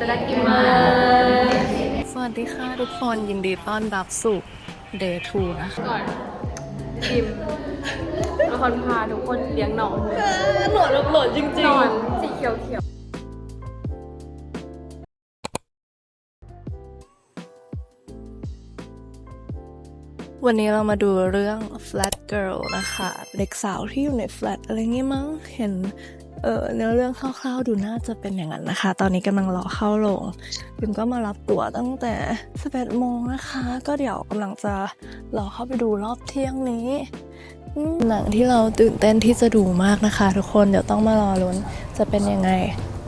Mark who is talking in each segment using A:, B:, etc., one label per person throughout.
A: ตะกิม
B: สวัสดีค่ะทุกคนยินดีต้อนรับสู่ Day 2นะคะ
A: ก่อนจิมระครพาทุกคนเลี้ยงหนอน
B: หนอนหลอนจริงๆ
A: หนอนสีเขียวเขียว
B: วันนี้เรามาดูเรื่อง flat girl นะคะ เด็กสาวที่อยู่ใน flat อะไรเงี้ยมั้ง เห็น เออเนื้อเรื่องคร่าวๆดูน่าจะเป็นอย่างนั้นนะคะ ตอนนี้กำลังรอเข้าโรงพิมก็มารับตั๋วตั้งแต่11โมงนะคะ ก็เดี๋ยวกำลังจะรอเข้าไปดูรอบเที่ยงนี้หนังที่เราตื่นเต้นที่จะดูมากนะคะ ทุกคนเดี๋ยวต้องมารอลุ้นจะเป็นยังไง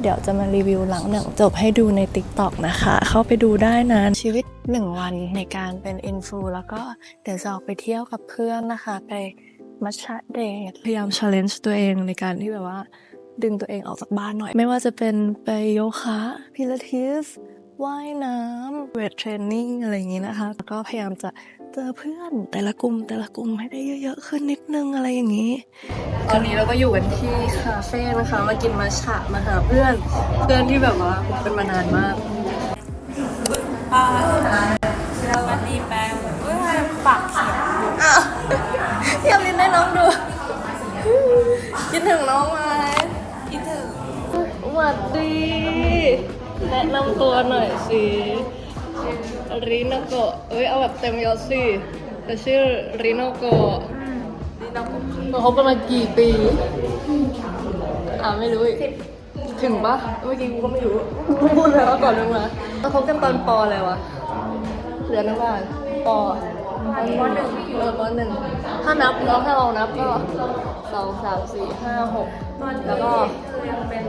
B: เดี๋ยวจะมารีวิวหลังหนังจบให้ดูใน TikTok นะคะ เข้าไปดูได้นะชีวิตหนึ่งวันในการเป็นอินฟูแล้วก็เดี๋ยวจะออกไปเที่ยวกับเพื่อนนะคะ ไปมัชชะเดทพยายาม challenge ตัวเองในการที่แบบว่า ดึงตัวเองออกจากบ้านหน่อย ไม่ว่าจะเป็นไปโยคะพิลาทิสว่ายน้ำเวทเทรนนิ่งอะไรอย่างนี้นะคะแล้วก็พยายามจะเจอเพื่อนแต่ละกลุ่มแต่ละกลุ่มให้ได้เยอะๆขึ้นนิดนึงอะไรอย่างนี้ ตอนนี้เราก็อยู่กันที่คาเฟ่นะคะ มากินมาฉะมาหาเพื่อน เพื่อนที่แบบว่าผมเป็นมานานมาก
A: วันนี้แป้งเอ้ยปากเขียว
B: อ้าวอยากลินได้น้องดูคิดถึงน้องไหม
A: คิดถึง
B: ส วัสดี แนะนำตัวหน่อยสิริโนโกะเอ้ยเอาแบบเต็มยศสิแต่ชื่อริโนโกรี
A: น้องผม
B: เราคบกันมากี่ปี อ่าไม่รู้อีกถึงปะเมื่อกี้กูก็ไม่รู้กูพูดแล้วก่อนนึงมาเราคบกันตอนปออะไรวะเรียนนักบ้านปอ
A: ปหนึ่ง
B: เออปหนึ่งถ้านับเนาะถ้าเรานับก็สองสามสี่ห้าหก แล้วก็
A: ยังเป็น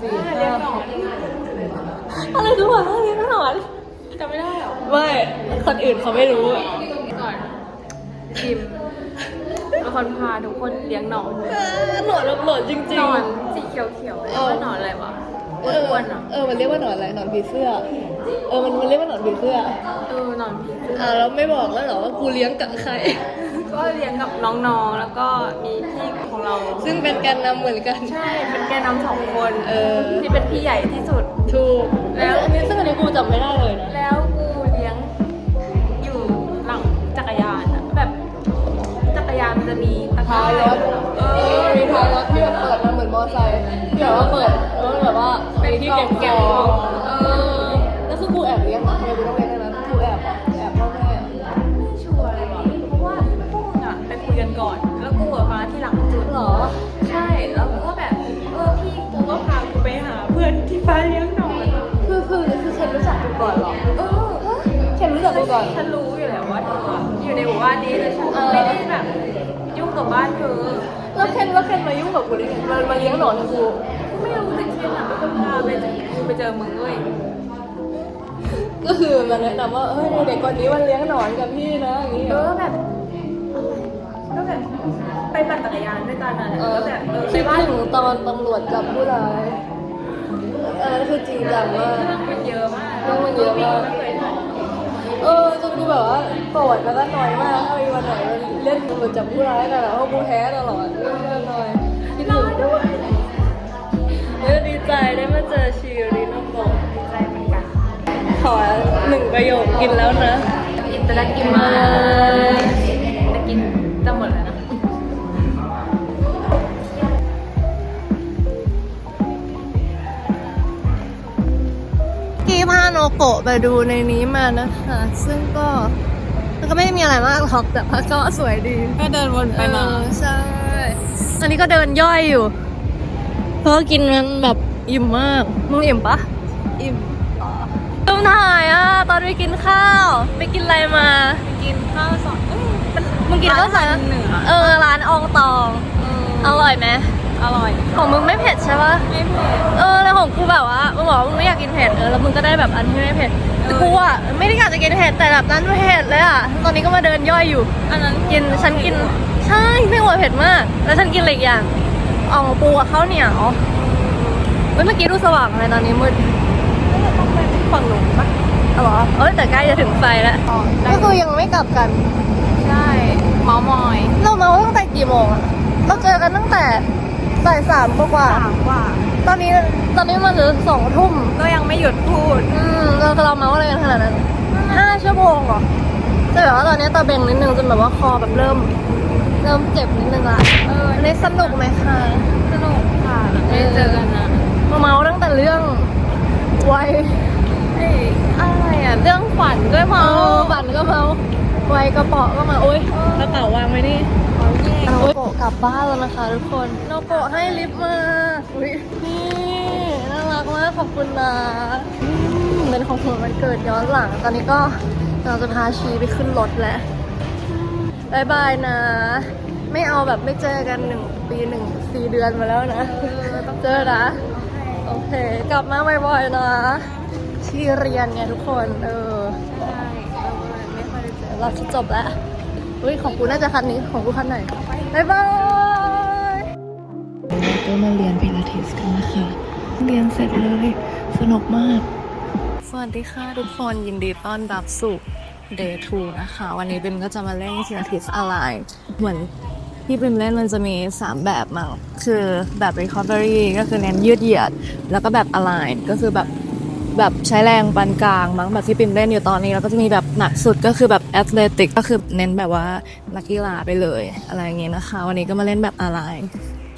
B: สี่
A: เลี้ย
B: ห้าง
A: หนอน
B: อะไรคือหัวเราะเรียนหนอน
A: จำไม่ได้เหรอ
B: ไม่คนอื่นเขาไม่รู้
A: ก่อนจิมละครพาทุกคนเลี้ยงหนอน
B: หนอนหนอนจริง
A: หนอนสีเขียวเขียวเรียกว่าหนอนอะไรวะ
B: เออ
A: อ้วนๆเหรอ
B: เออ มันเรียกว่าหนอนอะไร หนอนผีเสื้อ เออ มันมันเรียกว่าหนอนผีเสื้อ
A: เออ หนอนผีเสื้อ
B: อ่าแล้วไม่บอกแล้วเหรอว่ากูเลี้ยงกับใคร
A: ก็เลี้ยงกับน้องๆ แล้วก็มีพี่ของเรา
B: ซึ่งเป็นแกนนำเหมือนกัน
A: ใช่ เป็นแกนำสองคน
B: เออ
A: ที่เป็นพี่ใหญ่ที่สุด
B: ถูก
A: แล้
B: แล้ว
A: ว
B: อันนี้ซึ่งอันนี้กูจำไม่ได้เลยนะ
A: แล้วกูเลี้ยงอยู่หลังจักรยานอะแบบจักรยานมันจะมีตะกร้า
B: ท้ายรถ
A: เออ
B: มีท้ายรถที่แบบเปิดมาเหมือนมอไซค์ที่แบบว่าเปิดแล้วมันแบบว่า
A: เป็น
B: ที่
A: กล่อ
B: เก็
A: ง
B: บข
A: เก็บ
B: อ
A: ของ
B: ง
A: เออ
B: แล้วคือกูแอบเลี้ยง ไป
A: หาเพื่อนที่ฟ้าเลี้ยงหนอน
B: คือคือคือเคนรู้จักกูก่อนเหรอ
A: เออ
B: เคนรู้จักกูก่อน
A: ฉันรู้อยู่แล้วว่าเธออะอยู่ในหมู่บ้านนี้แต่ฉันไม่ได้แบบยุ่งกับบ้านเธอ
B: แล้วเคนแล้วเคนมายุ่งกับกูได้ไงมามาเลี้ยงหนอนให้กู
A: กูไม่รู้แต่เคนอะเป็นคนพาไปเจอไปเจอมึงเว้ย
B: ก็คือมาแนะนำว่าเฮ้ยเด็กคนนี้มันเลี้ยงหนอนกับพี่นะอย่างนี้
A: เออแบบก็แบบไปปั่นจักรยานด้วยกันอะ
B: เอ
A: แล้ว
B: อ
A: ก็แบบเออไป
B: คิด
A: บ้าน
B: ถึงตอนตำรวจจับผู้ร้าย เออคือจริงจังมาก
A: เรื่องมันเยอะมาก
B: เรื่องมันเยอะมาก
A: ไม่เคยถ่าย
B: เออจนกูแบบว่าโกรธแล้วก็น้อยมากถ้ามีวันไหนมันเล่นตำรวจจับผู้ร้ายกันอะเพราะกูแพ้ตลอดเรื่องน้อยคิดถึงด้วยเออดีใจได้มาเจอชิริโนโกะ
A: ดีใจเหมือนกัน
B: ขอหนึ่งประโยคกินแล้วนะ
A: อิตาลีกิมา
B: โนโกะไปดูในนี้มานะคะ ซึ่งก็มันก็ไม่ได้มีอะไรมากหรอกแต่ว่าก็สวยดี
A: ก็เดินวนไปมา
B: เออใช่อันนี้ก็เดินย่อยอยู่ เพราะว่ากินมันแบบอิ่มมาก มึงอิ่มปะอิ่มตุ้มถ่ายอะ ตอนไปกินข้าว ไปกินอะไรมา
A: กินข้าวสอง
B: มึงกินข้าวสาร
A: ร้านเหนือ
B: เออร้านอองตอง อร่อยไหม
A: อร่อย
B: ของมึงไม่เผ็ดใช่ปะ
A: ไม่เผ็ด
B: เออแล้วของกูแบบว่ามึงบอกว่ามึงไม่อยากกินเผ็ดเออแล้วมึงก็ได้แบบอันที่ไม่เผ็ดแต่กูอะไม่ได้อยากจะกินเผ็ดแต่แบบนั้นเผ็ดเลยอะตอนนี้ก็มาเดินย่อยอยู่
A: อันนั้น
B: กินฉันกินใช่ไม่หัวเผ็ดมาก แล้วฉันกินอะไรอีกอย่างอ่องปูกับข้าวเหนียวเฮ้ยเมื่อกี้ดูสว่างเลยตอนนี้มืด
A: ต้องไปฝั่งหนูปะ
B: เอาเหรอเอ้ยแต่ใกล้จะถึงไฟแล้ว
A: อ๋อได้
B: ก็คือยังไม่กลับกัน
A: ใช่ เมาส์มอย
B: เรามาตั้งแต่กี่โมงอะเราเจอกันตั้งแต่ บ่ายสามกว่า
A: สามกว่า
B: ๆตอนนี้ตอนนี้มันเหลือสองทุ่ม
A: ก็ยังไม่หยุดพูด
B: อืมเราเราเมาส์อะไรกันขนาดนั้นห้าชั่วโมงเหรอแต่แบบว่าตอนนี้ตาเบงนิดนึงจนแบบว่าคอแบบเริ่ม เริ่มเจ็บนิดนึงละ
A: เออ
B: อันนี้สนุกไหมคะ
A: สนุกค่ะได้เจอกันนะ
B: มาเมาส์ตั้งแต่เรื่องวัย
A: เอ้ยอะไรอะ เรื่องฝันก็
B: เมา
A: เมา
B: บันก็เมาวัยกระเป๋อก็มาโอ๊ย
A: กระเป๋าวางไว้นี่ขอแยก
B: โนโกะกลับบ้านแล้วนะคะทุกคนโนโกะให้ลิฟต์มาอุ้ยนี่น่ารักมากขอบคุณนะอืมเป็นของขวัญวันเกิดย้อนหลัง ตอนนี้ก็เราจะพาชีไปขึ้นรถแล้วบายบายนะ ไม่เอาแบบไม่เจอกันหนึ่งปีหนึ่งสี่เดือนมาแล้วนะเจอนะโอเค กลับมาบ่อยๆนะที่เรียนไงทุกคน เออ
A: ใช่เราเลยไม่ค่อยได้เจอ
B: เราจะจบแล้วอุ้ยของกูน่าจะคันนี้ ของกูคันไหน บ๊ายบายเราก็มาเรียนพิลาทิสกันนะคะ เรียนเสร็จเลย สนุกมาก สวัสดีค่ะทุกคนยินดีต้อนรับสู่ day 2นะคะ วันนี้บิมก็จะมาเล่นพิลาทิสอะไร เหมือนที่บิมเล่นมันจะมี 3 แบบมั้งคือแบบ recovery ก็คือเน้นยืดเหยียด แล้วก็แบบ align ก็คือแบบ แบบใช้แรงปานกลางมั้งแบบที่ปิมเล่นอยู่ตอนนี้ แล้วก็จะมีแบบหนักสุดก็คือแบบแอตเลติกก็คือเน้นแบบว่านักกีฬาไปเลยอะไรอย่างเงี้ยนะคะ วันนี้ก็มาเล่นแบบอะไร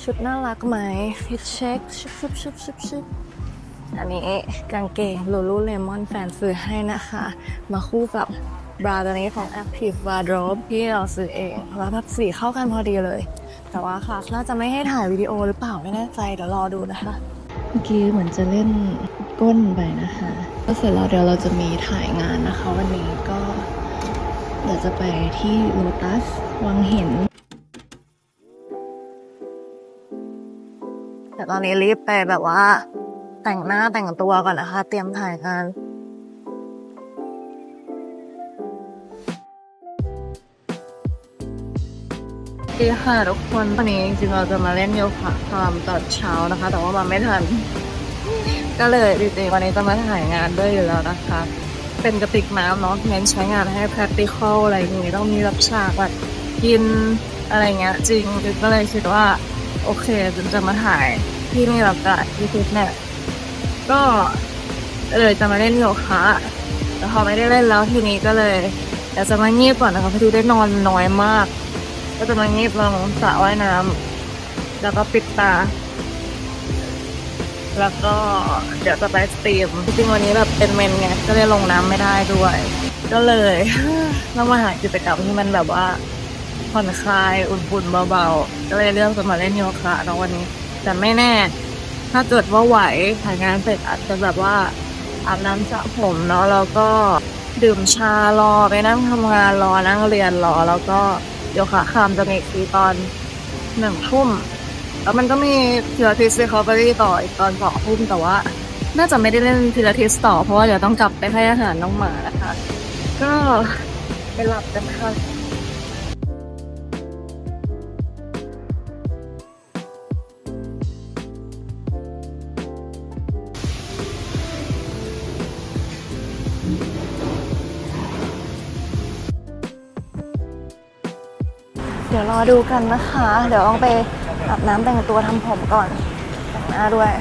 B: ชุดน่ารักไหมฟิตเช็คชุบชุบชุบชุบชุบอันนี้กางเกง Lulu Lemon แฟนซื้อให้นะคะ มาคู่กับบราตัวนี้ของ Active Wardrobe ที่เราซื้อเอง แล้วแบบสีเข้ากันพอดีเลย แต่ว่าค่ะน่าจะไม่ให้ถ่ายวิดีโอหรือเปล่าไม่แน่ใจเดี๋ยวรอดูนะคะ เมื่อกี้เหมือนจะเล่น ก้นไปนะคะก็เสร็จแล้วเดี๋ยวเราจะมีถ่ายงานนะคะ วันนี้ก็เดี๋ยวจะไปที่โลตัสวังหินแต่ตอนนี้รีบไปแบบว่า แต่งหน้าแต่งตัวก่อนนะคะ เตรียมถ่ายงานดีค่ะทุกคนวันนี้จริงๆเราจะมาเล่นโยคะตอนตอนเช้านะคะ แต่ว่ามาไม่ทัน ก็เลยจริงๆวันนี้จะมาถ่ายงานด้วยอยู่แล้วนะคะ เป็นกระติกน้ำเนาะเน้นใช้งานให้ practical อะไรอย่างงี้ต้องมีรับฉากแบบกินอะไรเงี้ยจริงก็เลยคิดว่า โอเคจจะมาถ่ายที่นี่แล้วกันที่ฟิตเนสก็เลยจะมาเล่นโยคะแต่พอไม่ได้เล่นแล้วทีนี้ก็เลยเดี๋ยวจะมางีบก่อนนะคะเพราะดูได้นอนน้อยมาก ก็จะมางีบลงสระว่ายน้ำแล้วก็ปิดตา แล้วก็เดี๋ยวจะไปสตรีมจริงวันนี้แบบเป็นเมนไงก็เลยลงน้ำไม่ได้ด้วย ก็เลยต้องมาหากิจกรรมที่มันแบบว่าผ่อนคลายอุ่นๆเบาๆ ก็เลยเลือกจะมาเล่นโยคะเนาะวันนี้ แต่ไม่แน่ ถ้าเกิดว่าไหวถ่ายงานเสร็จอาจจะแบบว่าอาบน้ำสระผมเนาะแล้วก็ดื่มชารอไปนั่งทำงานรอนั่งเรียนรอ แล้วก็โยคะคามจะมีทีตอนหนึ่งทุ่ม แล้วมันก็มีพิลาทิส recovery ต่ออีกตอนสองทุ่มแต่ว่า น่าจะไม่ได้เล่นพิลาทิสต่อ เพราะว่าเดี๋ยวต้องกลับไปให้อาหารน้องหมานะคะ ก็ไปหลับกันค่ะเดี๋ยวรอดูกันนะคะ เดี๋ยวต้องไป อาบน้ำแต่งตัวทำผมก่อนแต่งหน้าด้วย